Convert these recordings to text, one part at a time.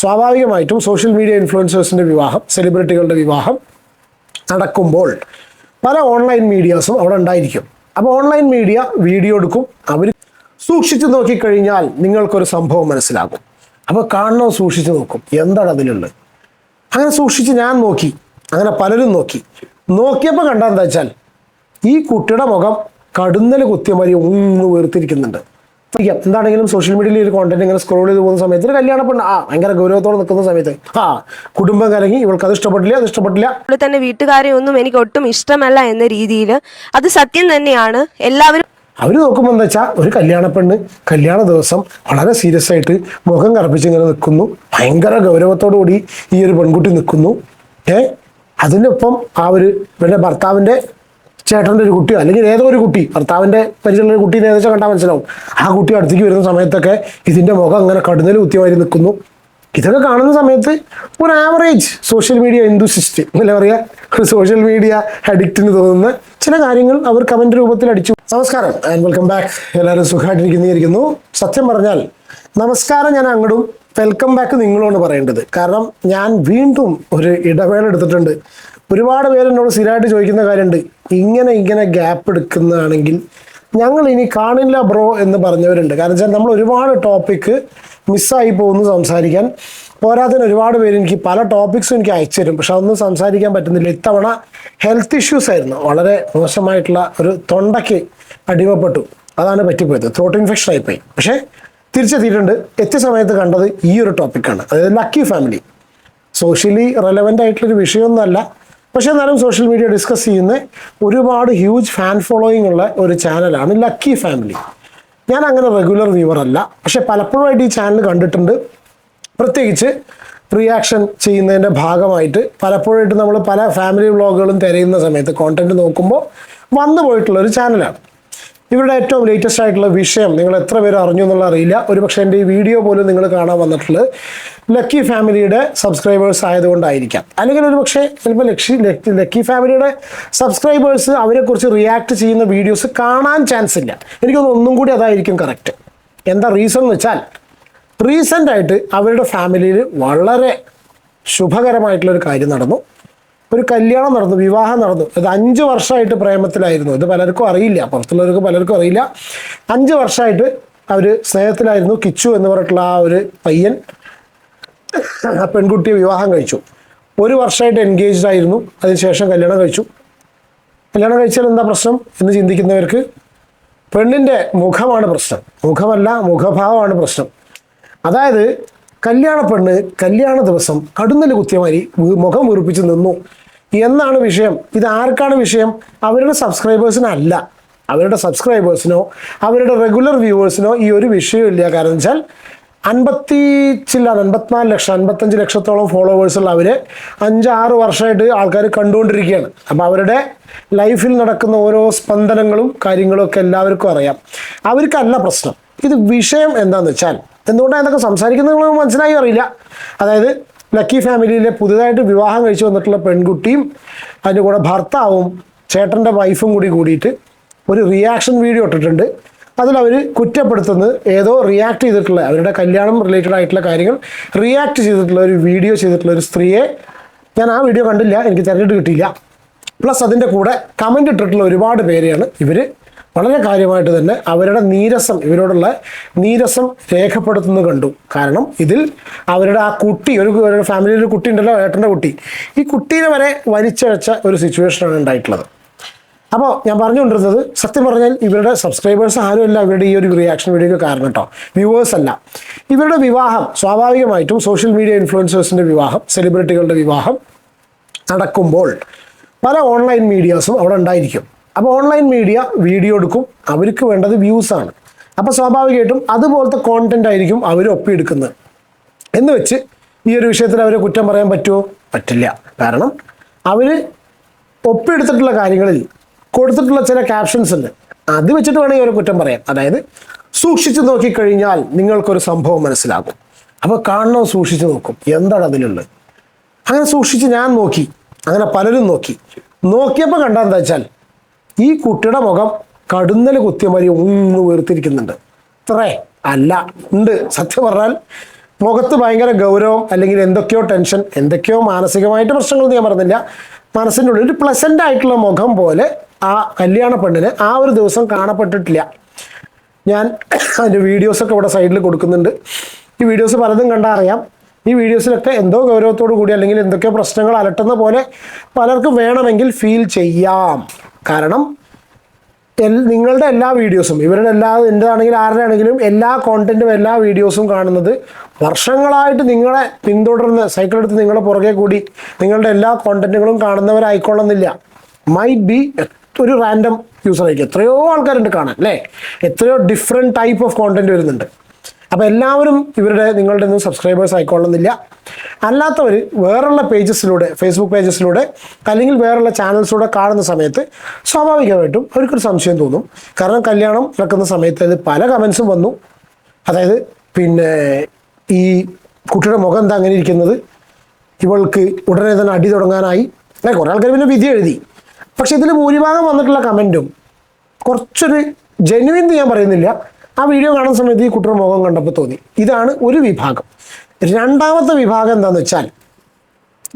സ്വാഭാവികമായിട്ടും social media ഇൻഫ്ലുവൻസേഴ്സിന്റെ വിവാഹം സെലിബ്രിറ്റികളുടെ വിവാഹം നടക്കുമ്പോൾ പല ഓൺലൈൻ മീഡിയാസും അവിടെ ഉണ്ടായിരിക്കും. അപ്പോൾ ഓൺലൈൻ മീഡിയ വീഡിയോ എടുക്കും. അവർ സൂക്ഷിച്ചു നോക്കിക്കഴിഞ്ഞാൽ നിങ്ങൾക്കൊരു സംഭവം മനസ്സിലാകും. അപ്പോൾ കാണണോ സൂക്ഷിച്ചു നോക്കും. എന്താണ് അതിലുള്ളത്? അങ്ങനെ സൂക്ഷിച്ച് ഞാൻ നോക്കി. അങ്ങനെ പലരും നോക്കി. നോക്കിയപ്പോൾ കണ്ടെന്താ വെച്ചാൽ ഈ കുട്ടിയുടെ മുഖം കടുന്നൽ കുത്തിയ മാതിരി ഒന്ന് വീർത്തിരിക്കുന്നുണ്ട്. എന്താണെങ്കിലും സോഷ്യൽ മീഡിയയിൽ ഒരു കോണ്ടന്റ് ഇങ്ങനെ സ്ക്രോൾ ചെയ്ത് പോകുന്ന സമയത്ത് ഒരു കല്യാണ പെണ്ണ് ആ ഭയങ്കര ഗൗരവത്തോടെ നിൽക്കുന്ന സമയത്ത് ആ കുടുംബം കലങ്ങി ഇവൾക്ക് അത് ഇഷ്ടപ്പെട്ടില്ല അത് ഇഷ്ടപ്പെട്ടില്ല. അവിടെ തന്നെ വീട്ടുകാരെ ഒന്നും എനിക്ക് ഒട്ടും ഇഷ്ടമല്ല എന്ന രീതിയിൽ അത് സത്യം തന്നെയാണ്. എല്ലാവരും അവർ നോക്കുമ്പോൾ എന്താ വെച്ചാൽ ഒരു കല്യാണ പെണ്ണ് കല്യാണ ദിവസം വളരെ സീരിയസ് ആയിട്ട് മുഖം കറപ്പിച്ച് ഇങ്ങനെ നിൽക്കുന്നു. ഭയങ്കര ഗൗരവത്തോടു കൂടി ഈ ഒരു പെൺകുട്ടി നിൽക്കുന്നു. ഏ? അതിനൊപ്പം ആ ഒരു ഇവരുടെ ഭർത്താവിന്റെ ചേട്ടന്റെ ഒരു കുട്ടിയോ അല്ലെങ്കിൽ ഏതോ ഒരു കുട്ടി ഭർത്താവിന്റെ പരിചയമുള്ള ഒരു കുട്ടി ഏകദേശം കണ്ടാൽ മനസ്സിലാവും. ആ കുട്ടി അടുത്തേക്ക് വരുന്ന സമയത്തൊക്കെ ഇതിന്റെ മുഖം അങ്ങനെ കടുന്നൽ കുത്തിയമായി നിൽക്കുന്നു. ഇതൊക്കെ കാണുന്ന സമയത്ത് ഒരു ആവറേജ് സോഷ്യൽ മീഡിയ എന്തൂസിസ്റ്റ് എന്നല്ല പറയുക ഒരു സോഷ്യൽ മീഡിയ അഡിക്റ്റിന് തോന്നുന്ന ചില കാര്യങ്ങൾ അവർ കമന്റ് രൂപത്തിൽ അടിച്ചു. നമസ്കാരം ആൻഡ് വെൽക്കം ബാക്ക് എല്ലാവരും സുഖമായിട്ടിരിക്കുന്നിരിക്കുന്നു സത്യം പറഞ്ഞാൽ നമസ്കാരം ഞാൻ അങ്ങോട്ടും വെൽക്കം ബാക്ക് നിങ്ങളോട് പറയേണ്ടത്. കാരണം ഞാൻ വീണ്ടും ഒരു ഇടവേള എടുത്തിട്ടുണ്ട്. ഒരുപാട് പേര് എന്നോട് സ്ഥിരമായിട്ട് ചോദിക്കുന്ന കാര്യമുണ്ട്. ഇങ്ങനെ ഇങ്ങനെ ഗ്യാപ്പ് എടുക്കുന്നതാണെങ്കിൽ ഞങ്ങൾ ഇനി കാണില്ല ബ്രോ എന്ന് പറഞ്ഞവരുണ്ട്. കാരണം വെച്ചാൽ നമ്മൾ ഒരുപാട് ടോപ്പിക്ക് മിസ്സായി പോകുന്നു സംസാരിക്കാൻ. പോരാത്തതിന് ഒരുപാട് പേര് എനിക്ക് പല ടോപ്പിക്സും എനിക്ക് അയച്ചു തരും. പക്ഷെ അതൊന്നും സംസാരിക്കാൻ പറ്റുന്നില്ല. ഇത്തവണ ഹെൽത്ത് ഇഷ്യൂസ് ആയിരുന്നു. വളരെ മോശമായിട്ടുള്ള ഒരു തൊണ്ടയ്ക്ക് അടിമപ്പെട്ടു. അതാണ് പറ്റിപ്പോയത്. ത്രോട്ട് ഇൻഫെക്ഷൻ ആയിപ്പോയി. പക്ഷേ തിരിച്ചെത്തിയിട്ടുണ്ട് എത്തിയ സമയത്ത് കണ്ടത് ഈ ഒരു ടോപ്പിക്കാണ് അതായത് ലക്കി ഫാമിലി സോഷ്യലി റെലവന്റ് ആയിട്ടുള്ളൊരു വിഷയമൊന്നുമല്ല. പക്ഷെ എന്നാലും സോഷ്യൽ മീഡിയ ഡിസ്കസ് ചെയ്യുന്ന ഒരുപാട് ഹ്യൂജ് ഫാൻ ഫോളോയിങ് ഉള്ള ഒരു ചാനലാണ് ലക്കി ഫാമിലി ഞാൻ അങ്ങനെ റെഗുലർ വ്യൂവർ അല്ല. പക്ഷെ പലപ്പോഴായിട്ട് ഈ ചാനൽ കണ്ടിട്ടുണ്ട്. പ്രത്യേകിച്ച് റിയാക്ഷൻ ചെയ്യുന്നതിന്റെ ഭാഗമായിട്ട് പലപ്പോഴായിട്ട് നമ്മൾ പല ഫാമിലി വ്ളോഗുകളും തിരയുന്ന സമയത്ത് കോണ്ടന്റ് നോക്കുമ്പോൾ വന്നു പോയിട്ടുള്ള ഒരു ചാനലാണ് ഇവരുടെ ഏറ്റവും ലേറ്റസ്റ്റ് ആയിട്ടുള്ള വിഷയം നിങ്ങൾ എത്ര പേര് അറിഞ്ഞു എന്നുള്ള അറിയില്ല. ഒരു പക്ഷേ എന്റെ ഈ വീഡിയോ പോലും നിങ്ങൾ കാണാൻ വന്നിട്ടുള്ളത് ലക്കി ഫാമിലിയുടെ സബ്സ്ക്രൈബേഴ്സ് ആയതുകൊണ്ടായിരിക്കാം. അല്ലെങ്കിൽ ഒരു പക്ഷേ ചിലപ്പോൾ ലക്ഷി ലക്കി ഫാമിലിയുടെ സബ്സ്ക്രൈബേഴ്സ് അവരെക്കുറിച്ച് റിയാക്ട് ചെയ്യുന്ന വീഡിയോസ് കാണാൻ ചാൻസ് ഇല്ല. എനിക്കൊന്ന് ഒന്നും കൂടി അതായിരിക്കും കറക്റ്റ് എന്താ റീസൺ എന്ന് വെച്ചാൽ റീസെന്റായിട്ട് അവരുടെ ഫാമിലിയിൽ വളരെ ശുഭകരമായിട്ടുള്ളൊരു കാര്യം നടന്നു. ഒരു കല്യാണം നടന്നു വിവാഹം നടന്നു. അത് അഞ്ച് വർഷമായിട്ട് പ്രേമത്തിലായിരുന്നു. ഇത് പലർക്കും അറിയില്ല. പുറത്തുള്ളവർക്ക് പലർക്കും അറിയില്ല. അഞ്ച് വർഷമായിട്ട് അവർ സ്നേഹത്തിലായിരുന്നു. കിച്ചു എന്ന് പറഞ്ഞിട്ടുള്ള ആ ഒരു പയ്യൻ ആ പെൺകുട്ടിയെ വിവാഹം കഴിച്ചു. ഒരു വർഷമായിട്ട് എൻഗേജ്ഡ് ആയിരുന്നു. അതിനുശേഷം കല്യാണം കഴിച്ചു. കല്യാണം കഴിച്ചാൽ എന്താ പ്രശ്നം എന്ന് ചിന്തിക്കുന്നവർക്ക്? പെണ്ണിന്റെ മുഖമാണ് പ്രശ്നം. മുഖമല്ല മുഖഭാവമാണ് പ്രശ്നം. അതായത് കല്യാണ പെണ്ണ് കല്യാണ ദിവസം കടുന്നൽ കുത്തിയമാരി മുഖം വീർപ്പിച്ച് നിന്നു. എന്നാണ് വിഷയം. ഇത് ആർക്കാണ് വിഷയം? അവരുടെ സബ്സ്ക്രൈബേഴ്സിനല്ല അവരുടെ സബ്സ്ക്രൈബേഴ്സിനോ അവരുടെ റെഗുലർ വ്യൂവേഴ്സിനോ ഈ ഒരു വിഷയമില്ല കാരണം വെച്ചാൽ അൻപത്തി ചില്ല അൻപത്തിനാല് ലക്ഷം അൻപത്തഞ്ച് ലക്ഷത്തോളം ഫോളോവേഴ്സ് ഉള്ള അവർ അഞ്ചാറ് വർഷമായിട്ട് ആൾക്കാർ കണ്ടുകൊണ്ടിരിക്കുകയാണ്. അപ്പോൾ അവരുടെ ലൈഫിൽ നടക്കുന്ന ഓരോ സ്പന്ദനങ്ങളും കാര്യങ്ങളും ഒക്കെ എല്ലാവർക്കും അറിയാം. അവർക്കല്ല പ്രശ്നം. ഇത് വിഷയം എന്താണെന്ന് വെച്ചാൽ എന്തുകൊണ്ടാണ് ഇതൊക്കെ സംസാരിക്കുന്നത് മനസ്സിലായി അറിയില്ല. അതായത് ലക്കി ഫാമിലിയിലെ പുതുതായിട്ട് വിവാഹം കഴിച്ചു വന്നിട്ടുള്ള പെൺകുട്ടിയും അതിന്റെ കൂടെ ഭർത്താവും ചേട്ടന്റെ വൈഫും കൂടി കൂടിയിട്ട് ഒരു റിയാക്ഷൻ വീഡിയോ ഇട്ടിട്ടുണ്ട്. അതിൽ അവർ കുറ്റപ്പെടുത്തുന്നത് ഏതോ റിയാക്ട് ചെയ്തിട്ടുള്ള അവരുടെ കല്യാണം റിലേറ്റഡ് ആയിട്ടുള്ള കാര്യങ്ങൾ റിയാക്ട് ചെയ്തിട്ടുള്ള ഒരു വീഡിയോ ചെയ്തിട്ടുള്ള ഒരു സ്ത്രീയെ ഞാൻ ആ വീഡിയോ കണ്ടില്ല എനിക്ക് തിരഞ്ഞെടുത്ത് കിട്ടിയില്ല. പ്ലസ് അതിന്റെ കൂടെ കമന്റ് ഇട്ടിട്ടുള്ള ഒരുപാട് പേരെയാണ് ഇവർ വളരെ കാര്യമായിട്ട് തന്നെ അവരുടെ നീരസം ഇവരോടുള്ള നീരസം രേഖപ്പെടുത്തുന്നത് കണ്ടു. കാരണം ഇതിൽ അവരുടെ ആ കുട്ടി ഒരു ഫാമിലിയിൽ ഒരു കുട്ടി ഉണ്ടല്ലോ ഏട്ടന്റെ കുട്ടി. ഈ കുട്ടീനെ വരെ വലിച്ചഴച്ച ഒരു സിറ്റുവേഷനാണ് ഉണ്ടായിട്ടുള്ളത്. അപ്പോൾ ഞാൻ പറഞ്ഞുകൊണ്ടിരുന്നത് സത്യം പറഞ്ഞാൽ ഇവരുടെ സബ്സ്ക്രൈബേഴ്സ് ആരുമല്ല ഇവരുടെ ഈ ഒരു റിയാക്ഷൻ വീഡിയോക്ക് കാരണം കേട്ടോ വ്യൂവേഴ്സ് അല്ല. ഇവരുടെ വിവാഹം സ്വാഭാവികമായിട്ടും സോഷ്യൽ മീഡിയ ഇൻഫ്ലുവൻസേഴ്സിന്റെ വിവാഹം സെലിബ്രിറ്റികളുടെ വിവാഹം നടക്കുമ്പോൾ പല ഓൺലൈൻ മീഡിയാസും അവിടെ ഉണ്ടായിരിക്കും. അപ്പോൾ ഓൺലൈൻ മീഡിയ വീഡിയോ എടുക്കും. അവർക്ക് വേണ്ടത് വ്യൂസ് ആണ്. അപ്പോൾ സ്വാഭാവികമായിട്ടും അതുപോലത്തെ കോണ്ടന്റ് ആയിരിക്കും അവർ ഒപ്പിയെടുക്കുന്നത്. എന്ന് വെച്ച് ഈ ഒരു വിഷയത്തിൽ അവരെ കുറ്റം പറയാൻ പറ്റുമോ പറ്റില്ല. കാരണം അവർ ഒപ്പിയെടുത്തിട്ടുള്ള കാര്യങ്ങളിൽ കൊടുത്തിട്ടുള്ള ചില ക്യാപ്ഷൻസ് ഉണ്ട്. അത് വെച്ചിട്ട് വേണമെങ്കിൽ അവരെ കുറ്റം പറയാം അതായത് സൂക്ഷിച്ചു നോക്കിക്കഴിഞ്ഞാൽ നിങ്ങൾക്കൊരു സംഭവം മനസ്സിലാകും. അപ്പോൾ കാണണം സൂക്ഷിച്ചു നോക്കും. എന്താണ് അതിലുള്ളത്? അങ്ങനെ സൂക്ഷിച്ച് ഞാൻ നോക്കി. അങ്ങനെ പലരും നോക്കി. നോക്കിയപ്പോൾ കണ്ടെന്താ വെച്ചാൽ ഈ കുട്ടിയുടെ മുഖം കടുന്നൽ കുത്തിയ മാതിരി ഒന്ന് വീർത്തിരിക്കുന്നുണ്ട് ഇത്രേ അല്ല. ഉണ്ട്. സത്യം പറഞ്ഞാൽ മുഖത്ത് ഭയങ്കര ഗൗരവം അല്ലെങ്കിൽ എന്തൊക്കെയോ ടെൻഷൻ എന്തൊക്കെയോ മാനസികമായിട്ട് പ്രശ്നങ്ങളൊന്നും ഞാൻ പറഞ്ഞില്ല. മനസ്സിന്റെ ഉള്ളിൽ ഒരു പ്ലസന്റ് ആയിട്ടുള്ള മുഖം പോലെ ആ കല്യാണ പെണ്ണിന് ആ ഒരു ദിവസം കാണപ്പെട്ടിട്ടില്ല. ഞാൻ അതിന്റെ വീഡിയോസൊക്കെ ഇവിടെ സൈഡിൽ കൊടുക്കുന്നുണ്ട്. ഈ വീഡിയോസ് പലതും കണ്ടാൽ അറിയാം. ഈ വീഡിയോസിലൊക്കെ എന്തോ ഗൗരവത്തോടു കൂടി അല്ലെങ്കിൽ എന്തൊക്കെയോ പ്രശ്നങ്ങൾ അലട്ടുന്ന പോലെ പലർക്കും വേണമെങ്കിൽ ഫീൽ ചെയ്യാം. കാരണം നിങ്ങളുടെ എല്ലാ വീഡിയോസും ഇവരുടെ എല്ലാ എന്റെതാണെങ്കിലും ആരുടെ ആണെങ്കിലും എല്ലാ കോണ്ടന്റും എല്ലാ വീഡിയോസും കാണുന്നത് വർഷങ്ങളായിട്ട് നിങ്ങളെ പിന്തുടർന്ന് സൈക്കിൾ എടുത്ത് നിങ്ങളെ പുറകെ കൂടി നിങ്ങളുടെ എല്ലാ കോണ്ടന്റുകളും കാണുന്നവരായിക്കൊള്ളുന്നില്ല. മൈറ്റ് ബി ഒരു റാൻഡം യൂസർ ആയിരിക്കും. എത്രയോ ആൾക്കാരുണ്ട് കാണാൻ അല്ലേ? എത്രയോ ഡിഫറെന്റ് ടൈപ്പ് ഓഫ് കോണ്ടന്റ് വരുന്നുണ്ട്. അപ്പോൾ എല്ലാവരും ഇവരുടെ നിങ്ങളുടെ ഒന്നും സബ്സ്ക്രൈബേഴ്സ് ആയിക്കൊള്ളുന്നില്ല അല്ലാത്തവർ വേറുള്ള പേജസിലൂടെ ഫേസ്ബുക്ക് പേജസിലൂടെ അല്ലെങ്കിൽ വേറുള്ള ചാനൽസിലൂടെ കാണുന്ന സമയത്ത് സ്വാഭാവികമായിട്ടും അവർക്കൊരു സംശയം തോന്നും. കാരണം കല്യാണം നടക്കുന്ന സമയത്ത് അത് പല കമൻസും വന്നു. അതായത് പിന്നെ ഈ കുട്ടിയുടെ മുഖം എന്താ അങ്ങനെ ഇരിക്കുന്നത്? ഇവൾക്ക് ഉടനെ തന്നെ അടി തുടങ്ങാനായി. അല്ലെ കുറേ ആൾക്കാർ പിന്നെ വിധി എഴുതി. പക്ഷെ ഇതിൽ ഭൂരിഭാഗം വന്നിട്ടുള്ള കമന്റും കുറച്ചൊരു ജെന്യുവിൻ ഞാൻ പറയുന്നില്ല. ആ വീഡിയോ കാണുന്ന സമയത്ത് ഈ കുട്ടിയുടെ മുഖം കണ്ടപ്പോൾ തോന്നി. ഇതാണ് ഒരു വിഭാഗം. രണ്ടാമത്തെ വിഭാഗം എന്താണെന്ന് വെച്ചാൽ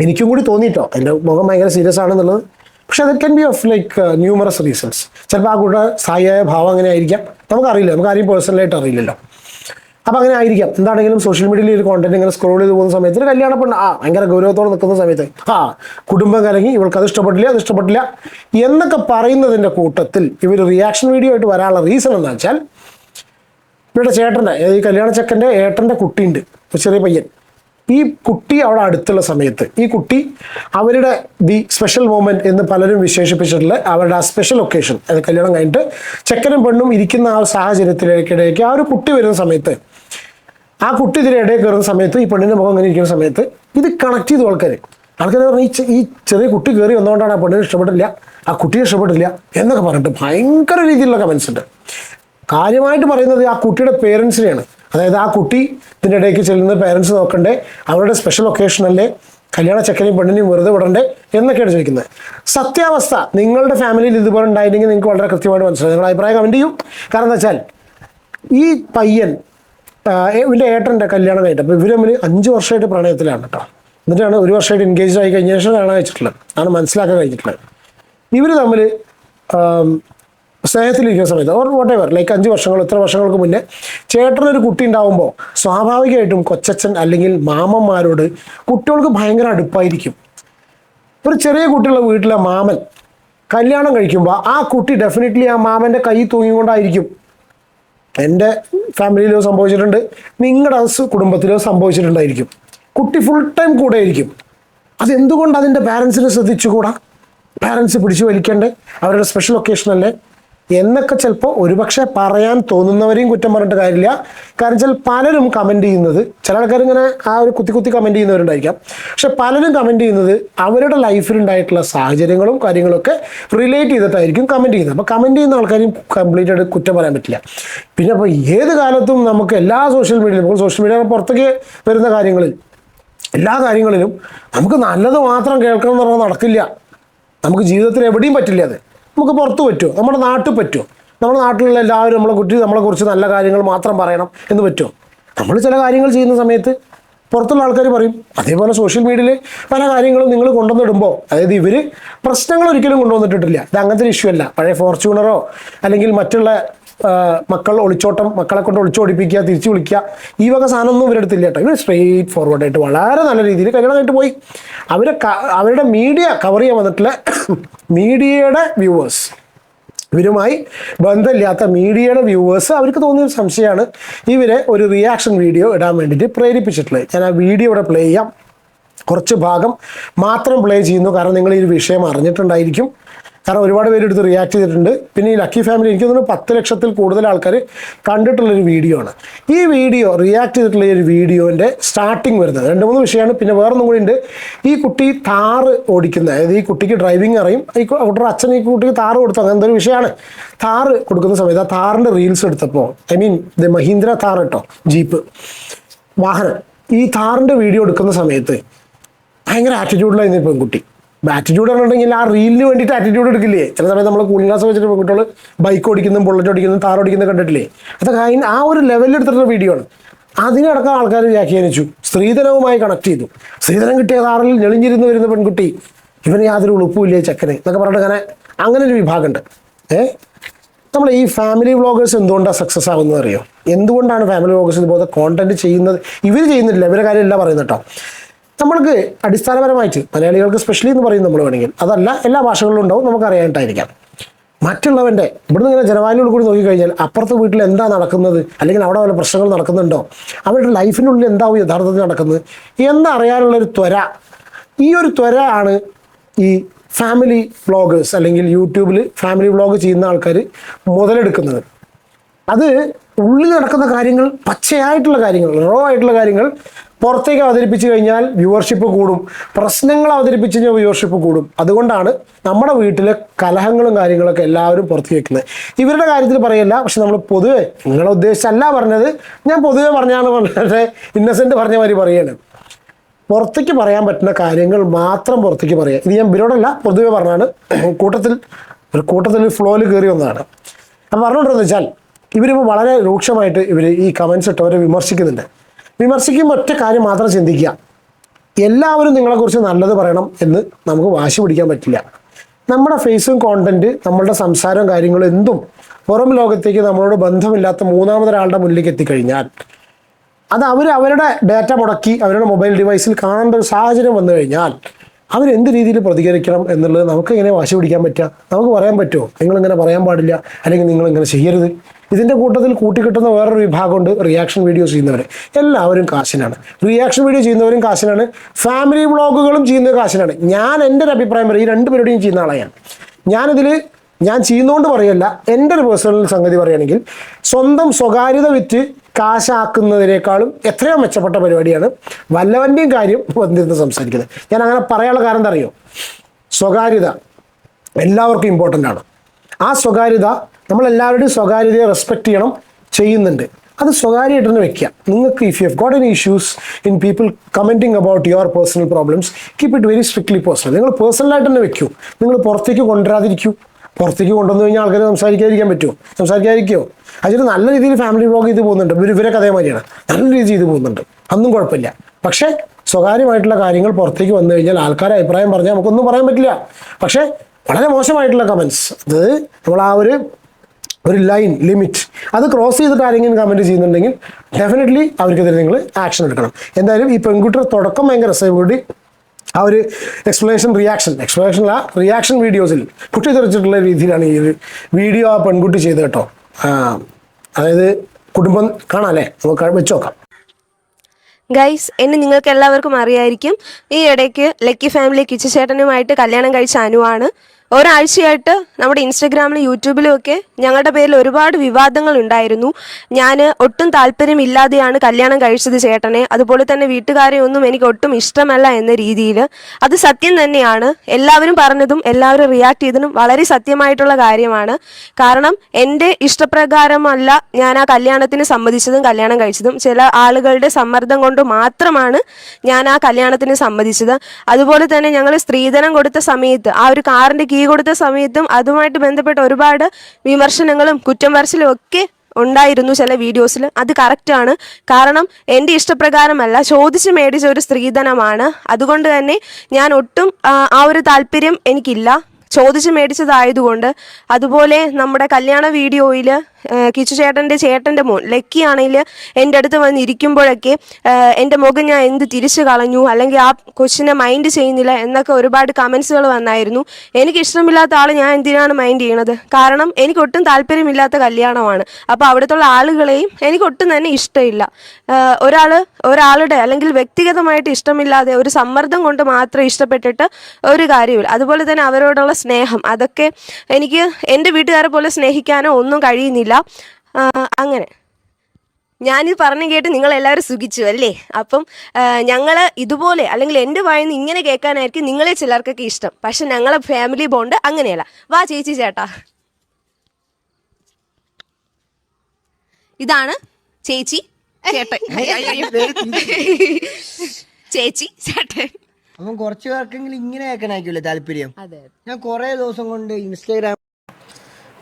എനിക്കും കൂടി തോന്നിയിട്ടോ എന്റെ മുഖം ഭയങ്കര സീരിയസ് ആണെന്നുള്ളത്. പക്ഷെ അത് can be of like numerous reasons ചിലപ്പോൾ ആ കൂടെ സ്ഥായിയായ ഭാവം അങ്ങനെ ആയിരിക്കാം. നമുക്കറിയില്ല നമുക്ക് ആരെയും പേഴ്സണലായിട്ട് അറിയില്ലല്ലോ. അപ്പോൾ അങ്ങനെ ആയിരിക്കാം. എന്താണെങ്കിലും സോഷ്യൽ മീഡിയയിൽ ഒരു കോണ്ടന്റ് ഇങ്ങനെ സ്ക്രോൾ ചെയ്ത് പോകുന്ന സമയത്ത് കല്യാണ പെണ്ണ് ആ ഭയങ്കര ഗൗരവത്തോടെ നിൽക്കുന്ന സമയത്ത് ആ കുടുംബം കലങ്ങി ഇവൾക്ക് അത് ഇഷ്ടപ്പെട്ടില്ല അത് ഇഷ്ടപ്പെട്ടില്ല എന്നൊക്കെ പറയുന്നതിന്റെ കൂട്ടത്തിൽ ഇവർ റിയാക്ഷൻ വീഡിയോ ആയിട്ട് വരാനുള്ള റീസൺ എന്താ വെച്ചാൽ ഇവരുടെ ചേട്ടന്റെ ഈ കല്യാണ ചെക്കന്റെ ഏട്ടന്റെ കുട്ടിയുണ്ട് ചെറിയ പയ്യൻ. ഈ കുട്ടി അവിടെ അടുത്തുള്ള സമയത്ത് ഈ കുട്ടി അവരുടെ ദി സ്പെഷ്യൽ മൂമെന്റ് എന്ന് പലരും വിശേഷിപ്പിച്ചിട്ടുള്ള അവരുടെ ആ സ്പെഷ്യൽ ഒക്കേഷൻ അത് കല്യാണം കഴിഞ്ഞിട്ട് ചെക്കനും പെണ്ണും ഇരിക്കുന്ന ആ സാഹചര്യത്തിലേക്കിടയ്ക്ക് ആ ഒരു കുട്ടി വരുന്ന സമയത്ത് ആ കുട്ടി ഇതിന്റെ ഇടയിൽ കയറുന്ന സമയത്ത് ഈ പെണ്ണിന്റെ മുഖം ഇങ്ങനെ ഇരിക്കുന്ന സമയത്ത് ഇത് കണക്ട് ചെയ്തു ആൾക്കാർ ആൾക്കാർ പറഞ്ഞു ഈ ചെറിയ കുട്ടി കയറി വന്നുകൊണ്ടാണ് ആ പെണ്ണിനെ ഇഷ്ടപ്പെട്ടില്ല ആ കുട്ടിയെ ഇഷ്ടപ്പെട്ടില്ല എന്നൊക്കെ പറഞ്ഞിട്ട് ഭയങ്കര രീതിയിലുള്ള കമൻസ് ഉണ്ട്. കാര്യമായിട്ട് പറയുന്നത് ആ കുട്ടിയുടെ പേരൻസിനെയാണ്. അതായത് ആ കുട്ടി ഇതിന്റെ ഇടയ്ക്ക് ചെല്ലുന്ന പേരൻസ് നോക്കണ്ടേ അവരുടെ സ്പെഷ്യൽ ഒക്കേഷനല്ലേ കല്യാണ ചെക്കനെയും പെണ്ണിനെയും വെറുതെ വിടണ്ടേ എന്നൊക്കെയാണ് ചോദിക്കുന്നത്. സത്യാവസ്ഥ നിങ്ങളുടെ ഫാമിലിയിൽ ഇതുപോലെ ഉണ്ടായിരുന്നെങ്കിൽ നിങ്ങൾക്ക് വളരെ കൃത്യമായിട്ട് മനസ്സിലാവും. നിങ്ങളുടെ അഭിപ്രായം കമന്റ് ചെയ്യും. കാരണം എന്താ വെച്ചാൽ ഈ പയ്യൻ ഇവന്റെ ഏട്ടന്റെ കല്യാണം കഴിഞ്ഞിട്ട് അപ്പോൾ ഇവർ തമ്മിൽ അഞ്ച് വർഷമായിട്ട് പ്രണയത്തിലാണ് കേട്ടോ. എന്നിട്ടാണ് ഒരു വർഷമായിട്ട് എൻഗേജ് ആയി കഴിഞ്ഞ ശേഷം കാണാൻ വെച്ചിട്ടുള്ളത്. ആണ് മനസ്സിലാക്കാൻ കഴിഞ്ഞിട്ടുള്ളത്. ഇവർ തമ്മിൽ സ്നേഹത്തിലിരിക്കുന്ന സമയത്ത് ഓർ വോട്ട് എവർ ലൈക്ക് അഞ്ച് വർഷങ്ങൾ എത്ര വർഷങ്ങൾക്ക് മുന്നേ ചേട്ടനൊരു കുട്ടി ഉണ്ടാവുമ്പോൾ സ്വാഭാവികമായിട്ടും കൊച്ചച്ഛൻ അല്ലെങ്കിൽ മാമന്മാരോട് കുട്ടികൾക്ക് ഭയങ്കര അടുപ്പായിരിക്കും. ഒരു ചെറിയ കുട്ടിയുള്ള വീട്ടിലെ മാമൻ കല്യാണം കഴിക്കുമ്പോൾ ആ കുട്ടി ഡെഫിനറ്റ്ലി ആ മാമന്റെ കൈ തൂങ്ങിക്കൊണ്ടായിരിക്കും. എന്റെ ഫാമിലിയിലോ സംഭവിച്ചിട്ടുണ്ട് നിങ്ങളുടെ കുടുംബത്തിലോ സംഭവിച്ചിട്ടുണ്ടായിരിക്കും. കുട്ടി ഫുൾ ടൈം കൂടെ ആയിരിക്കും അതെന്തുകൊണ്ട് അതിന്റെ പാരൻസിനെ ശ്രദ്ധിച്ചുകൂടാ? പാരൻസ് പിടിച്ചു വലിക്കണ്ടേ? അവരുടെ സ്പെഷ്യൽ ഒക്കേഷൻ അല്ലേ? എന്നൊക്കെ ചിലപ്പോൾ ഒരുപക്ഷെ പറയാൻ തോന്നുന്നവരെയും കുറ്റം പറഞ്ഞിട്ട് കാര്യമില്ല. കാരണം വെച്ചാൽ പലരും കമന്റ് ചെയ്യുന്നത് ചില ആൾക്കാർ ഇങ്ങനെ ആ ഒരു കുത്തി കുത്തി കമന്റ് ചെയ്യുന്നവരുണ്ടായിരിക്കാം. പക്ഷെ പലരും കമന്റ് ചെയ്യുന്നത് അവരുടെ ലൈഫിലുണ്ടായിട്ടുള്ള സാഹചര്യങ്ങളും കാര്യങ്ങളൊക്കെ റിലേറ്റ് ചെയ്തിട്ടായിരിക്കും കമന്റ് ചെയ്യുന്നത്. അപ്പോൾ കമന്റ് ചെയ്യുന്ന ആൾക്കാരും കംപ്ലീറ്റ് ആയിട്ട് കുറ്റം പറയാൻ പറ്റില്ല. പിന്നെ അപ്പോൾ ഏത് കാലത്തും നമുക്ക് എല്ലാ സോഷ്യൽ മീഡിയയിലും ഇപ്പോൾ സോഷ്യൽ മീഡിയ പുറത്തേക്ക് വരുന്ന കാര്യങ്ങളിൽ എല്ലാ കാര്യങ്ങളിലും നമുക്ക് നല്ലത് മാത്രം കേൾക്കണം എന്ന് പറഞ്ഞാൽ നടക്കില്ല. നമുക്ക് ജീവിതത്തിൽ എവിടെയും പറ്റില്ല അത്. നമുക്ക് പുറത്ത് പറ്റുമോ? നമ്മുടെ നാട്ടിൽ പറ്റുമോ? നമ്മുടെ നാട്ടിലുള്ള എല്ലാവരും നമ്മളെ കുട്ടി നമ്മളെക്കുറിച്ച് നല്ല കാര്യങ്ങൾ മാത്രം പറയണം എന്ന് പറ്റുമോ? നമ്മൾ ചില കാര്യങ്ങൾ ചെയ്യുന്ന സമയത്ത് പുറത്തുള്ള ആൾക്കാർ പറയും അതേപോലെ സോഷ്യൽ മീഡിയയിൽ പല കാര്യങ്ങളും നിങ്ങൾ കൊണ്ടുവന്നിടുമ്പോൾ അതായത് ഇവർ പ്രശ്നങ്ങൾ ഒരിക്കലും കൊണ്ടുവന്നിട്ടിട്ടില്ല. ഇത് അങ്ങനത്തെ ഒരു ഇഷ്യൂ അല്ല. പഴയ ഫോർച്യൂണറോ അല്ലെങ്കിൽ മറ്റുള്ള മക്കൾ ഒളിച്ചോട്ടം മക്കളെ കൊണ്ട് ഒളിച്ചോടിപ്പിക്കുക തിരിച്ചു വിളിക്കുക. ഈ വക സാധനമൊന്നും ഇവരെടുത്തില്ല കേട്ടോ. ഇവർ സ്ട്രെയിറ്റ് ഫോർവേഡ് ആയിട്ട് വളരെ നല്ല രീതിയിൽ കല്യാണം പോയി. അവരെ അവരുടെ മീഡിയ കവർ ചെയ്യാൻ വന്നിട്ടില്ല. മീഡിയയുടെ വ്യൂവേഴ്സ് ഇവരുമായി ബന്ധമില്ലാത്ത മീഡിയയുടെ വ്യൂവേഴ്സ് അവർക്ക് തോന്നിയ ഒരു സംശയമാണ്. ഇവരെ ഒരു റിയാക്ഷൻ വീഡിയോ ഇടാൻ വേണ്ടിയിട്ട് പ്രേരിപ്പിച്ചിട്ടുള്ളത്. ഞാൻ ആ വീഡിയോ ഇവിടെ പ്ലേ ചെയ്യാം. കുറച്ച് ഭാഗം മാത്രം പ്ലേ ചെയ്യുന്നു. കാരണം നിങ്ങൾ ഈ വിഷയം അറിഞ്ഞിട്ടുണ്ടായിരിക്കും. കാരണം ഒരുപാട് പേര് എടുത്ത് റിയാക്ട് ചെയ്തിട്ടുണ്ട്. പിന്നെ ഈ ലക്കി ഫാമിലി എനിക്ക് തോന്നുന്നു പത്ത് ലക്ഷത്തിൽ കൂടുതൽ ആൾക്കാർ കണ്ടിട്ടുള്ളൊരു വീഡിയോ ആണ്. ഈ വീഡിയോ റിയാക്ട് ചെയ്തിട്ടുള്ള ഈ ഒരു വീഡിയോന്റെ സ്റ്റാർട്ടിങ് വരുന്നത് രണ്ട് മൂന്ന് വിഷയമാണ്. പിന്നെ വേറൊന്നും കൂടി ഉണ്ട്. ഈ കുട്ടി താറ് ഓടിക്കുന്നത്. അതായത് ഈ കുട്ടിക്ക് ഡ്രൈവിംഗ് അറിയും. ഈ കുട്ടിയുടെ അച്ഛൻ ഈ കുട്ടിക്ക് താറ് കൊടുത്തു. അങ്ങനത്തെ ഒരു വിഷയമാണ്. താറ് കൊടുക്കുന്ന സമയത്ത് ആ താറിന്റെ റീൽസ് എടുത്തപ്പോൾ ഐ മീൻ ഇത് മഹീന്ദ്ര താർ കേട്ടോ ജീപ്പ് വാഹനം. ഈ താറിന്റെ വീഡിയോ എടുക്കുന്ന സമയത്ത് ഭയങ്കര ആറ്റിറ്റ്യൂഡിലായിരുന്നു ഈ പെൺകുട്ടി. ആറ്റിറ്റ്യൂഡ് പറഞ്ഞിട്ടുണ്ടെങ്കിൽ ആ റീലിന് വേണ്ടിയിട്ട് ആറ്റിറ്റ്യൂഡ് എടുക്കില്ലേ? ചില സമയത്ത് നമ്മൾ കൂളിംഗ് ഗ്ലാസ് വെച്ചിട്ട് പെൺകുട്ടികൾ ബൈക്ക് ഓടിക്കുന്നതും ബുള്ളറ്റ് ഓടിക്കുന്നതും താർ ഓടിക്കുന്നതും കണ്ടിട്ടില്ലേ? അതൊക്കെ അതിന് ആ ഒരു ലെവലിൽ എടുത്തിട്ടുള്ള വീഡിയോ ആണ്. അതിനടക്കം ആൾക്കാർ വ്യാഖ്യാനിച്ചു. സ്ത്രീധനവുമായി കണക്ട് ചെയ്തു. സ്ത്രീധനം കിട്ടിയ താറിൽ ഞെളിഞ്ഞിരുന്ന് വരുന്ന പെൺകുട്ടി ഇവന് യാതൊരു ഉളുപ്പുമില്ലേ ചക്കനെ എന്നൊക്കെ പറഞ്ഞിട്ട് അങ്ങനെ അങ്ങനെ ഒരു വിഭാഗമുണ്ട്. ഏ? നമ്മൾ ഈ ഫാമിലി വ്ളോഗേഴ്സ് എന്തുകൊണ്ടാണ് സക്സസ് ആവുന്നത് അറിയോ എന്തുകൊണ്ടാണ് ഫാമിലി വ്ളോഗേഴ്സ് ഇതുപോലെ കോണ്ടന്റ് ചെയ്യുന്നത്? ഇവർ ചെയ്യുന്നില്ല ഇവരെ കാര്യമല്ല പറയുന്നത് കേട്ടോ. നമ്മൾക്ക് അടിസ്ഥാനപരമായിട്ട് മലയാളികൾക്ക് സ്പെഷ്യലി എന്ന് പറയും നമ്മൾ വേണമെങ്കിൽ. അതല്ല എല്ലാ ഭാഷകളിലും ഉണ്ടാവും നമുക്ക് അറിയാനായിട്ടായിരിക്കാം. മറ്റുള്ളവന്റെ ഇവിടുന്ന് ഇങ്ങനെ ജനവാലിയോട് കൂടി നോക്കിക്കഴിഞ്ഞാൽ അപ്പുറത്തെ വീട്ടിൽ എന്താ നടക്കുന്നത്? അല്ലെങ്കിൽ അവിടെ വല്ല പ്രശ്നങ്ങൾ നടക്കുന്നുണ്ടോ? അവരുടെ ലൈഫിനുള്ളിൽ എന്താവും യഥാർത്ഥത്തിൽ നടക്കുന്നത്? എന്നറിയാനുള്ളൊരു ത്വര. ഈ ഒരു ത്വര ആണ് ഈ ഫാമിലി വ്ളോഗേഴ്സ് അല്ലെങ്കിൽ യൂട്യൂബിൽ ഫാമിലി വ്ളോഗ് ചെയ്യുന്ന ആൾക്കാർ മുതലെടുക്കുന്നത്. അത് ഉള്ളിൽ നടക്കുന്ന കാര്യങ്ങൾ പച്ചയായിട്ടുള്ള കാര്യങ്ങൾ റോ ആയിട്ടുള്ള കാര്യങ്ങൾ പുറത്തേക്ക് അവതരിപ്പിച്ച് കഴിഞ്ഞാൽ വ്യൂവർഷിപ്പ് കൂടും. പ്രശ്നങ്ങൾ അവതരിപ്പിച്ച് കഴിഞ്ഞാൽ വ്യൂവർഷിപ്പ് കൂടും. അതുകൊണ്ടാണ് നമ്മുടെ വീട്ടിലെ കലഹങ്ങളും കാര്യങ്ങളൊക്കെ എല്ലാവരും പുറത്തു വെക്കുന്നത് ഇവരുടെ കാര്യത്തിൽ പറയല്ല പക്ഷെ നമ്മൾ പൊതുവെ നിങ്ങളെ ഉദ്ദേശിച്ചല്ല പറഞ്ഞത് ഞാൻ പൊതുവെ പറഞ്ഞാണ് പറഞ്ഞത്. ഇന്നസെന്റ് പറഞ്ഞ മാതിരി പറയാണ്. പുറത്തേക്ക് പറയാൻ പറ്റുന്ന കാര്യങ്ങൾ മാത്രം പുറത്തേക്ക് പറയാം. ഇത് ഞാൻ ബിരോടല്ല പൊതുവെ പറഞ്ഞാണ്. കൂട്ടത്തിൽ ഒരു കൂട്ടത്തിൽ ഫ്ലോയിൽ കയറി വന്നതാണ്. അപ്പം പറഞ്ഞുകൊണ്ടിരുന്നത് വെച്ചാൽ ഇവരിപ്പോൾ വളരെ രൂക്ഷമായിട്ട് ഇവർ ഈ കമൻസ് ഇട്ടവരെ വിമർശിക്കുന്നുണ്ട്. വിമർശിക്കുമ്പോൾ ഒറ്റ കാര്യം മാത്രം ചിന്തിക്കുക. എല്ലാവരും നിങ്ങളെക്കുറിച്ച് നല്ലത് പറയണം എന്ന് നമുക്ക് വാശി പിടിക്കാൻ പറ്റില്ല. നമ്മുടെ ഫേസും കോണ്ടന്റ് നമ്മളുടെ സംസാരവും കാര്യങ്ങളും എന്തും പുറം ലോകത്തേക്ക് നമ്മളോട് ബന്ധമില്ലാത്ത മൂന്നാമതൊരാളുടെ മുന്നിലേക്ക് എത്തിക്കഴിഞ്ഞാൽ അത് അവർ അവരുടെ ഡാറ്റ മുടക്കി അവരുടെ മൊബൈൽ ഡിവൈസിൽ കാണേണ്ട ഒരു സാഹചര്യം വന്നു കഴിഞ്ഞാൽ അവരെന്ത് രീതിയിൽ പ്രതികരിക്കണം എന്നുള്ളത് നമുക്ക് ഇങ്ങനെ വാശി പിടിക്കാൻ പറ്റുക. നമുക്ക് പറയാൻ പറ്റുമോ? നിങ്ങളിങ്ങനെ പറയാൻ പാടില്ല. അല്ലെങ്കിൽ നിങ്ങളിങ്ങനെ ചെയ്യരുത്. ഇതിന്റെ കൂട്ടത്തിൽ കൂട്ടിക്കിട്ടുന്ന വേറൊരു വിഭാഗമുണ്ട് റിയാക്ഷൻ വീഡിയോ ചെയ്യുന്നവർ എല്ലാവരും കാശിനാണ്. റിയാക്ഷൻ വീഡിയോ ചെയ്യുന്നവരും കാശിനാണ്. ഫാമിലി വ്ളോഗുകളും ചെയ്യുന്നത് കാശിനാണ്. ഞാൻ എന്റെ ഒരു അഭിപ്രായം പറയും. ഈ രണ്ട് പരിപാടിയും ചെയ്യുന്ന ആളെയാണ് ഞാനിതിൽ ഞാൻ ചെയ്യുന്നതുകൊണ്ട് പറയല്ല. എന്റെ ഒരു പേഴ്സണൽ സംഗതി പറയുകയാണെങ്കിൽ സ്വന്തം സ്വകാര്യത വിറ്റ് കാശാക്കുന്നതിനേക്കാളും എത്രയോ മെച്ചപ്പെട്ട പരിപാടിയാണ് വല്ലവന്റെയും കാര്യം വന്നിരുന്ന് സംസാരിക്കുന്നത്. ഞാൻ അങ്ങനെ പറയാനുള്ള കാരണം എന്താ അറിയോ? സ്വകാര്യത എല്ലാവർക്കും ഇമ്പോർട്ടന്റ് ആണ്. ആ സ്വകാര്യത നമ്മളെല്ലാവരുടെയും സ്വകാര്യതയെ റെസ്പെക്ട് ചെയ്യണം ചെയ്യുന്നുണ്ട്. അത് സ്വകാര്യമായിട്ട് തന്നെ വെക്കുക. നിങ്ങൾക്ക് if you have got an issues in people commenting about your personal problems keep it very strictly personal നിങ്ങൾ പേഴ്സണലായിട്ട് തന്നെ വെക്കൂ. നിങ്ങൾ പുറത്തേക്ക് കൊണ്ടുവരാതിരിക്കൂ. പുറത്തേക്ക് കൊണ്ടുവന്നു കഴിഞ്ഞാൽ ആൾക്കാർ സംസാരിക്കാതിരിക്കാൻ പറ്റുമോ? സംസാരിക്കാതിരിക്കുമോ അതിന് നല്ല രീതിയിൽ ഫാമിലി വ്ളോഗ് ചെയ്ത് പോകുന്നുണ്ട്. ഇവരൊക്കെ അതേമാതിരിയാണ് നല്ല രീതിയിൽ ചെയ്ത് പോകുന്നുണ്ട്. അന്നും കുഴപ്പമില്ല. പക്ഷേ സ്വകാര്യമായിട്ടുള്ള കാര്യങ്ങൾ പുറത്തേക്ക് വന്നു കഴിഞ്ഞാൽ ആൾക്കാരെ അഭിപ്രായം പറഞ്ഞാൽ നമുക്കൊന്നും പറയാൻ പറ്റില്ല. പക്ഷേ വളരെ മോശമായിട്ടുള്ള കമൻസ് അത് നമ്മൾ ആ ഒരു ഒരു ലൈൻ ലിമിറ്റ് അത് ക്രോസ് ചെയ്തിട്ട് ആരെങ്കിലും കമന്റ് ചെയ്യുന്നുണ്ടെങ്കിൽ ഡെഫിനറ്റ്ലി അവർക്കെതിരെ നിങ്ങൾ ആക്ഷൻ എടുക്കണം. എന്തായാലും ഈ പെൺകുട്ടിയുടെ തുടക്കം ഭയങ്കര രസകൂടി ആ ഒരു എക്സ്പ്ലനേഷൻ റിയാക്ഷൻ എക്സ്പ്ലനേഷൻ ആ റിയാക്ഷൻ വീഡിയോസിൽ കുട്ടി തെറിച്ചിട്ടുള്ള രീതിയിലാണ് ഈ ഒരു വീഡിയോ ആ പെൺകുട്ടി ചെയ്ത് കേട്ടോ. അതായത് കുടുംബം കാണാം അല്ലേ? നമുക്ക് വെച്ച് നോക്കാം. ഗൈസ് എന്നെ നിങ്ങൾക്ക് എല്ലാവർക്കും അറിയായിരിക്കും ഈ ഇടയ്ക്ക് ലക്കി ഫാമിലി കിച്ചു ചേട്ടനുമായിട്ട് കല്യാണം കഴിച്ച അനുവാണ്. ഒരാഴ്ചയായിട്ട് നമ്മുടെ ഇൻസ്റ്റഗ്രാമിലും യൂട്യൂബിലും ഒക്കെ ഞങ്ങളുടെ പേരിൽ ഒരുപാട് വിവാദങ്ങൾ ഉണ്ടായിരുന്നു. ഞാൻ ഒട്ടും താല്പര്യമില്ലാതെയാണ് കല്യാണം കഴിച്ചത് ചേട്ടനെ. അതുപോലെ തന്നെ വീട്ടുകാരെ ഒന്നും എനിക്ക് ഒട്ടും ഇഷ്ടമല്ല എന്ന രീതിയിൽ അത് സത്യം തന്നെയാണ്. എല്ലാവരും പറഞ്ഞതും എല്ലാവരും റിയാക്ട് ചെയ്തതും വളരെ സത്യമായിട്ടുള്ള കാര്യമാണ്. കാരണം എന്റെ ഇഷ്ടപ്രകാരമല്ല ഞാൻ ആ കല്യാണത്തിന് സമ്മതിച്ചതും കല്യാണം കഴിച്ചതും. ചില ആളുകളുടെ സമ്മർദ്ദം കൊണ്ട് മാത്രമാണ് ഞാൻ ആ കല്യാണത്തിന് സമ്മതിച്ചത്. അതുപോലെ തന്നെ ഞങ്ങൾ സ്ത്രീധനം കൊടുത്ത സമയത്ത് ആ ഒരു കാറിന്റെ കീ കൊടുത്ത സമയത്തും അതുമായിട്ട് ബന്ധപ്പെട്ട ഒരുപാട് വിമർശനങ്ങളും കുറ്റം പറച്ചിലും ഒക്കെ ഉണ്ടായിരുന്നു ചില വീഡിയോസിൽ അത് കറക്റ്റാണ് കാരണം എന്റെ ഇഷ്ടപ്രകാരമല്ല. ചോദിച്ച് മേടിച്ച ഒരു സ്ത്രീധനമാണ്. അതുകൊണ്ട് തന്നെ ഞാൻ ഒട്ടും ആ, ഒരു താല്പര്യം എനിക്കില്ല. ചോദിച്ച് മേടിച്ചതായതുകൊണ്ട് അതുപോലെ നമ്മുടെ കല്യാണ വീഡിയോയിൽ കിച്ചു ചേട്ടന്റെ ചേട്ടന്റെ മോൻ ലക്കി ആണെങ്കിൽ എന്റെ അടുത്ത് വന്ന് ഇരിക്കുമ്പോഴൊക്കെ എന്റെ മുഖം ഞാൻ എന്ത് തിരിച്ചു കളഞ്ഞു അല്ലെങ്കിൽ ആ കൊച്ചിനെ മൈൻഡ് ചെയ്യുന്നില്ല എന്നൊക്കെ ഒരുപാട് കമൻസുകൾ വന്നായിരുന്നു. എനിക്ക് ഇഷ്ടമില്ലാത്ത ആൾ ഞാൻ എന്തിനാണ് മൈൻഡ് ചെയ്യണത്? കാരണം എനിക്ക് ഒട്ടും താല്പര്യമില്ലാത്ത കല്യാണമാണ്. അപ്പോൾ അവിടുത്തെ ആളുകളെയും എനിക്ക് ഒട്ടും തന്നെ ഇഷ്ടമില്ല. ഒരാൾ ഒരാളുടെ അല്ലെങ്കിൽ വ്യക്തിഗതമായിട്ട് ഇഷ്ടമില്ലാതെ ഒരു സമ്മർദ്ദം കൊണ്ട് മാത്രം ഇഷ്ടപ്പെട്ടിട്ട് ഒരു കാര്യമില്ല അതുപോലെ തന്നെ അവരോടുള്ള സ്നേഹം. അതൊക്കെ എനിക്ക് എന്റെ വീട്ടുകാരെ പോലെ സ്നേഹിക്കാനോ ഒന്നും കഴിയുന്നില്ല. അങ്ങനെ. ഞാനിത് പറഞ്ഞു കേട്ട് നിങ്ങളെല്ലാവരും സുഖിച്ചു അല്ലേ? അപ്പം ഞങ്ങൾ ഇതുപോലെ അല്ലെങ്കിൽ എന്റെ വായിന്ന് ഇങ്ങനെ കേൾക്കാനായിരിക്കും നിങ്ങളെ ചിലർക്കൊക്കെ ഇഷ്ടം. പക്ഷെ ഞങ്ങളെ ഫാമിലി ബോണ്ട് അങ്ങനെയല്ല. വാ ചേച്ചി ചേട്ടാ. ഇതാണ് ചേച്ചി ചേട്ടൻ. ചേച്ചി ചേട്ടൻ. അപ്പം കുറച്ച് പേർക്കെങ്കിലും ഇങ്ങനെ കേൾക്കാനായിരിക്കുമല്ലേ താല്പര്യം? അതെ. ഞാൻ കുറേ ദിവസം കൊണ്ട് ഇൻസ്റ്റാഗ്രാം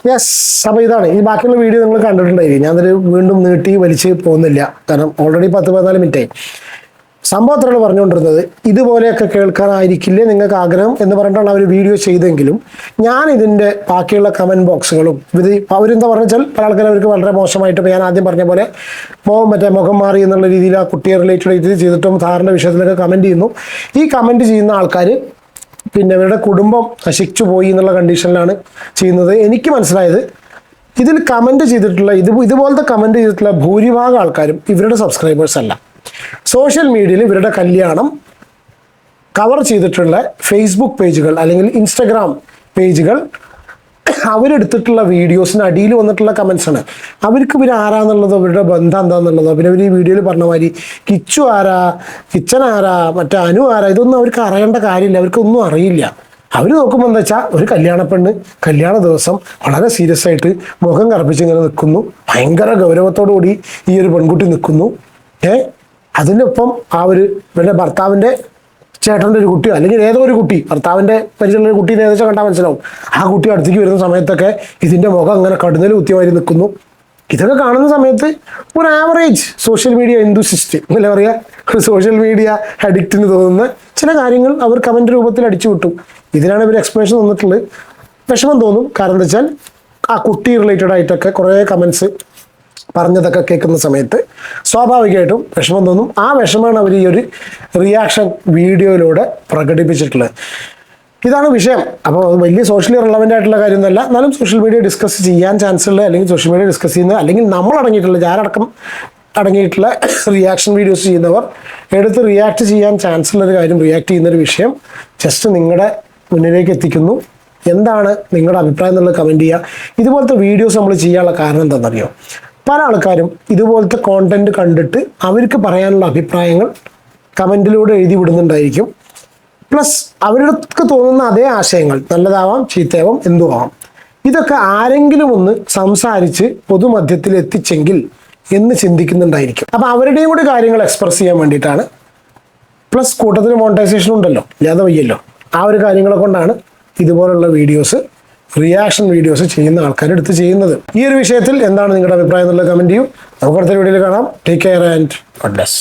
യെസ് അപ്പോൾ ഇതാണ്. ഈ ബാക്കിയുള്ള വീഡിയോ നിങ്ങൾ കണ്ടിട്ടുണ്ടായിരിക്കും. ഞാനൊരു വീണ്ടും നീട്ടി വലിച്ച് പോകുന്നില്ല. കാരണം ഓൾറെഡി പത്ത് പതിനാല് മിനിറ്റ് ആയി സംഭവത്തിലാണ് പറഞ്ഞുകൊണ്ടിരുന്നത് ഇതുപോലെയൊക്കെ കേൾക്കാനായിരിക്കില്ലേ നിങ്ങൾക്ക് ആഗ്രഹം എന്ന് പറഞ്ഞിട്ടാണ് അവർ വീഡിയോ ചെയ്തെങ്കിലും ഞാൻ ഇതിന്റെ ബാക്കിയുള്ള കമന്റ് ബോക്സുകളും ഇത് അവരെന്താ പറഞ്ഞാൽ പല ആൾക്കാരും അവർക്ക് വളരെ മോശമായിട്ട് ഞാൻ ആദ്യം പറഞ്ഞ പോലെ മുഖം മറ്റേ മുഖം മാറി എന്നുള്ള രീതിയിൽ ആ കുട്ടിയെ റിലേറ്റഡ് ഇത് ചെയ്തിട്ടും സാറിന്റെ വിഷയത്തിലൊക്കെ കമന്റ് ചെയ്യുന്നു. ഈ കമന്റ് ചെയ്യുന്ന ആൾക്കാർ പിന്നെ അവരുടെ കുടുംബം നശിച്ചു പോയി എന്നുള്ള കണ്ടീഷനിലാണ് ചെയ്യുന്നത്. എനിക്ക് മനസ്സിലായത് ഇതിൽ കമന്റ് ചെയ്തിട്ടുള്ള ഇത് ഇതുപോലത്തെ കമന്റ് ചെയ്തിട്ടുള്ള ഭൂരിഭാഗം ആൾക്കാരും ഇവരുടെ സബ്സ്ക്രൈബേഴ്സ് അല്ല. സോഷ്യൽ മീഡിയയിൽ ഇവരുടെ കല്യാണം കവർ ചെയ്തിട്ടുള്ള ഫേസ്ബുക്ക് പേജുകൾ അല്ലെങ്കിൽ ഇൻസ്റ്റഗ്രാം പേജുകൾ അവരെടുത്തിട്ടുള്ള വീഡിയോസിന് അടിയിൽ വന്നിട്ടുള്ള കമൻസാണ് അവർക്ക് ഇവർ ആരാന്നുള്ളത് അവരുടെ ബന്ധം എന്താണെന്നുള്ളത് പിന്നെ അവർ ഈ വീഡിയോയിൽ പറഞ്ഞ മാതിരി കിച്ചു ആരാ കിച്ചൻ ആരാ മറ്റേ അനു ആരാ ഇതൊന്നും അവർക്ക് അറിയേണ്ട കാര്യമില്ല അവർക്കൊന്നും അറിയില്ല. അവർ നോക്കുമ്പോൾ എന്താ വെച്ചാൽ ഒരു കല്യാണ പെണ്ണ് കല്യാണ ദിവസം വളരെ സീരിയസ് ആയിട്ട് മുഖം കറപ്പിച്ച് ഇങ്ങനെ നിൽക്കുന്നു. ഭയങ്കര ഗൗരവത്തോടു കൂടി ഈ ഒരു പെൺകുട്ടി നിൽക്കുന്നു. ഏ? അതിനൊപ്പം ആ ഒരു ഇവരുടെ ഭർത്താവിന്റെ ചേട്ടന്റെ ഒരു കുട്ടിയോ അല്ലെങ്കിൽ ഏതോ ഒരു കുട്ടി ഭർത്താവിന്റെ പരിചയമുള്ള ഒരു കുട്ടി ഏകദേശം കണ്ടാൽ മനസ്സിലാവും. ആ കുട്ടി അടുത്തേക്ക് വരുന്ന സമയത്തൊക്കെ ഇതിന്റെ മുഖം അങ്ങനെ കടുന്നൽ കുത്തിയമാരി നിൽക്കുന്നു. ഇതൊക്കെ കാണുന്ന സമയത്ത് ഒരു ആവറേജ് സോഷ്യൽ മീഡിയ എന്തുസിസ്റ്റ് എന്നല്ല പറയുക ഒരു സോഷ്യൽ മീഡിയ അഡിക്റ്റിന് തോന്നുന്ന ചില കാര്യങ്ങൾ അവർ കമന്റ് രൂപത്തിൽ അടിച്ചു വിട്ടു. ഇതിനാണ് ഇവർ എക്സ്പ്ലനേഷൻ തന്നിട്ടുള്ളത്. വിഷമം തോന്നും. കാരണം എന്താ വെച്ചാൽ ആ കുട്ടി റിലേറ്റഡ് ആയിട്ടൊക്കെ കുറേ കമൻസ് പറഞ്ഞതൊക്കെ കേൾക്കുന്ന സമയത്ത് സ്വാഭാവികമായിട്ടും വിഷമം തോന്നും. ആ വിഷമമാണ് അവർ ഈ ഒരു റിയാക്ഷൻ വീഡിയോയിലൂടെ പ്രകടിപ്പിച്ചിട്ടുള്ളത്. ഇതാണ് വിഷയം. അപ്പോൾ അത് വലിയ സോഷ്യലി റിലവന്റ് ആയിട്ടുള്ള കാര്യമൊന്നുമല്ല. എന്നാലും സോഷ്യൽ മീഡിയ ഡിസ്കസ് ചെയ്യാൻ ചാൻസ് ഉള്ള അല്ലെങ്കിൽ സോഷ്യൽ മീഡിയ ഡിസ്കസ് ചെയ്യുന്ന അല്ലെങ്കിൽ നമ്മൾ അടങ്ങിയിട്ടുള്ള ഞാനടക്കം അടങ്ങിയിട്ടുള്ള റിയാക്ഷൻ വീഡിയോസ് ചെയ്യുന്നവർ എടുത്ത് റിയാക്ട് ചെയ്യാൻ ചാൻസ് ഉള്ളൊരു കാര്യം റിയാക്ട് ചെയ്യുന്ന ഒരു വിഷയം ജസ്റ്റ് നിങ്ങളുടെ മുന്നിലേക്ക് എത്തിക്കുന്നു. എന്താണ് നിങ്ങളുടെ അഭിപ്രായം എന്നുള്ളത് കമന്റ് ചെയ്യുക. ഇതുപോലത്തെ വീഡിയോസ് നമ്മൾ ചെയ്യാനുള്ള കാരണം എന്താണെന്നറിയോ? പല ആൾക്കാരും ഇതുപോലത്തെ കോണ്ടന്റ് കണ്ടിട്ട് അവർക്ക് പറയാനുള്ള അഭിപ്രായങ്ങൾ കമന്റിലൂടെ എഴുതി വിടുന്നുണ്ടായിരിക്കും പ്ലസ് അവർക്ക് തോന്നുന്ന അതേ ആശയങ്ങൾ നല്ലതാവാം ചീത്തയാവാം എന്തു ആവാം ഇതൊക്കെ ആരെങ്കിലും ഒന്ന് സംസാരിച്ച് പൊതുമധ്യത്തിൽ എത്തിച്ചെങ്കിൽ എന്ന് ചിന്തിക്കുന്നുണ്ടായിരിക്കും. അപ്പം അവരുടെയും കൂടി കാര്യങ്ങൾ എക്സ്പ്രസ് ചെയ്യാൻ വേണ്ടിയിട്ടാണ്. പ്ലസ് കൂട്ടത്തിൽ മോണിറ്റൈസേഷൻ ഉണ്ടല്ലോ ഇല്ലാതെ വയ്യല്ലോ. ആ ഒരു കാര്യങ്ങളെ കൊണ്ടാണ് ഇതുപോലുള്ള വീഡിയോസ് റിയാക്ഷൻ വീഡിയോസ് ചെയ്യുന്ന ആൾക്കാർ എടുത്ത് ചെയ്യുന്നത്. ഈ ഒരു വിഷയത്തിൽ എന്താണ് നിങ്ങളുടെ അഭിപ്രായം എന്നുള്ളത് കമന്റ് ചെയ്യൂ നമുക്ക് അടുത്ത വീഡിയോയിൽ കാണാം. Take care and God bless